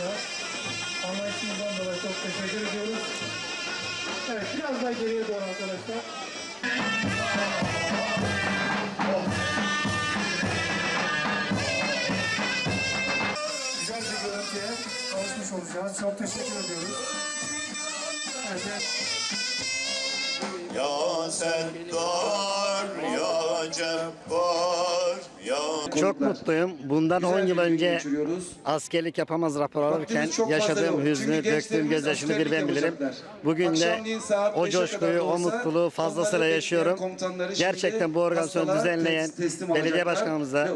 arkadaşlar. Anlayışınızdan dolayı çok teşekkür ediyoruz. Evet biraz daha geriye doğru arkadaşlar. Güzel bir görüntüye alışmış olacağız. Çok teşekkür ediyoruz. Evet. Ya Settar, ya Cebbar çok mutluyum. Bundan 10 yıl önce askerlik yapamaz rapor alırken yaşadığım hüznü, döktüğüm gözyaşını bir ben bilirim. Bugün de o 5'e kadar coşkuyu, o mutluluğu fazlasıyla yaşıyorum. Gerçekten bu organizasyonu düzenleyen belediye başkanımıza,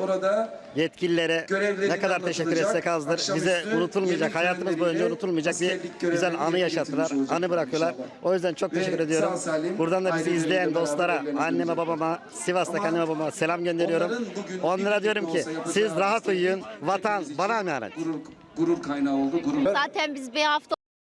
yetkililere ne kadar teşekkür etsek azdır. Bize unutulmayacak, hayatımız boyunca unutulmayacak bir güzel anı yaşattılar, anı bırakıyorlar. O yüzden çok teşekkür ediyorum. Buradan da bizi izleyen dostlara, anneme, babama, Sivas'taki anneme, babama selam gönderiyorum. Onlara diyorum ki siz rahat uyuyun, vatan bana emanet. Gurur, gurur kaynağı oldu. Gurur. Zaten biz bir hafta